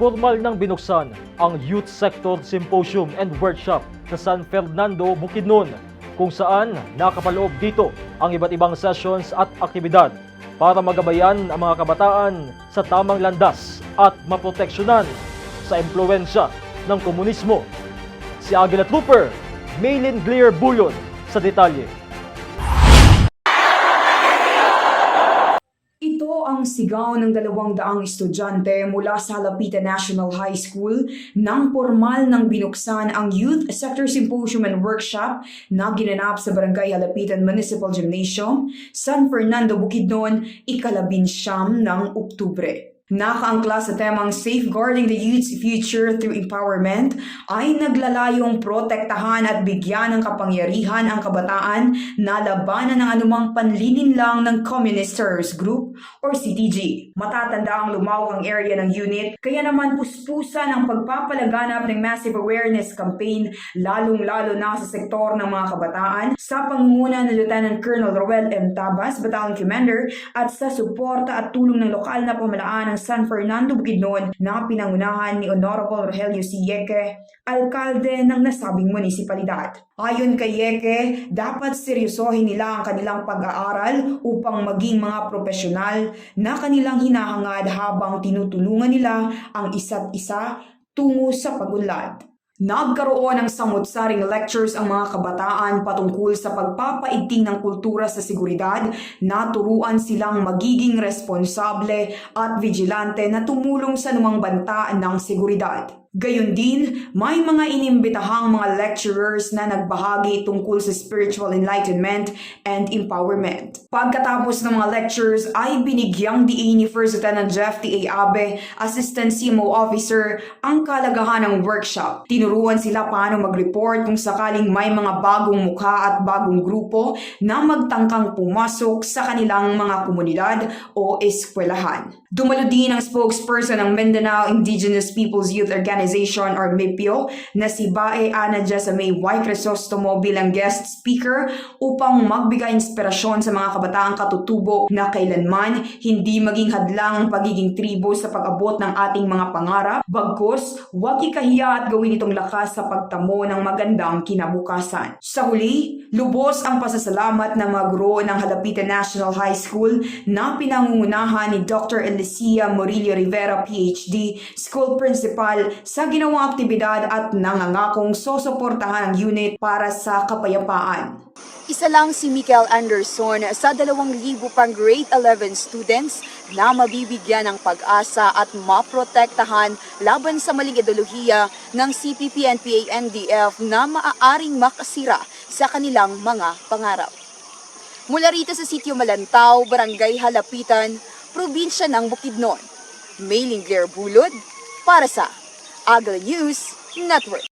Formal nang binuksan ang Youth Sector Symposium and Workshop sa San Fernando, Bukidnon kung saan nakapaloob dito ang iba't ibang sessions at aktibidad para magabayan ang mga kabataan sa tamang landas at maproteksyonan sa impluensya ng komunismo. Si Agila Trooper, Maylin Glier Bulyon sa detalye. Ang sigaw ng dalawang daang estudyante mula sa Lapitan National High School nang formal nang binuksan ang Youth Sector Symposium and Workshop na ginanap sa Barangay Halapitan Municipal Gymnasium, San Fernando, Bukidnon, ikalabin siyam ng Oktubre. Nakaangkla sa temang Safeguarding the Youth's Future Through Empowerment ay naglalayong protektahan at bigyan ng kapangyarihan ang kabataan na labanan ng anumang panlilinlang ng Communist Terrorist Group or CTG. Matatanda ang lumawak area ng unit, kaya naman puspusan ang pagpapalaganap ng massive awareness campaign lalong-lalo na sa sektor ng mga kabataan sa pangunguna ni Lieutenant Colonel Roel M. Tabas, Battalion Commander, at sa suporta at tulong ng lokal na pamalaan ng San Fernando Bukidnon na pinangunahan ni Honorable Rogelio C. Yeke, alkalde ng nasabing munisipalidad. Ayon kay Yeke, dapat seryosohin nila ang kanilang pag-aaral upang maging mga profesional na kanilang hinahangad habang tinutulungan nila ang isa't isa tungo sa pagunlad. Nagkaroon ng samot-saring lectures ang mga kabataan patungkol sa pagpapaigting ng kultura sa seguridad, naturuan silang magiging responsable at vigilante na tumulong sa numang banta ng seguridad. Gayon din, may mga inimbitahang mga lecturers na nagbahagi tungkol sa spiritual enlightenment and empowerment. Pagkatapos ng mga lectures ay binigyang diin ni First Lieutenant Jeff T.A. Abe, Assistant CMO Officer, ang kalagahan ng workshop. Tinuruan sila paano mag-report kung sakaling may mga bagong mukha at bagong grupo na magtangkang pumasok sa kanilang mga komunidad o eskwelahan. Dumalo din ang spokesperson ng Mindanao Indigenous Peoples Youth Organization or MIPYO na si Bae Ana Jessamay Y. Crisostomo bilang guest speaker upang magbigay inspirasyon sa mga kabataang katutubo na kailanman hindi maging hadlang ang pagiging tribo sa pag-abot ng ating mga pangarap, bagkus huwag ikahiya at gawin itong lakas sa pagtamo ng magandang kinabukasan. Sa huli, lubos ang pasasalamat ng mga guro ng Halapitan National High School na pinangungunahan ni Dr. Elicia Murillo Rivera, PhD, School Principal sa ginawang aktibidad at nangangakong sosuportahan ang unit para sa kapayapaan. Isa lang si Michael Anderson sa 2,000 pang grade 11 students na mabibigyan ng pag-asa at maprotektahan laban sa maling ideolohiya ng CPP and PANDF na maaaring makasira sa kanilang mga pangarap. Mula rito sa sitio Malantaw, Barangay Halapitan, probinsya ng Bukidnon. Mailing Claire Bulod para sa Agla News Network.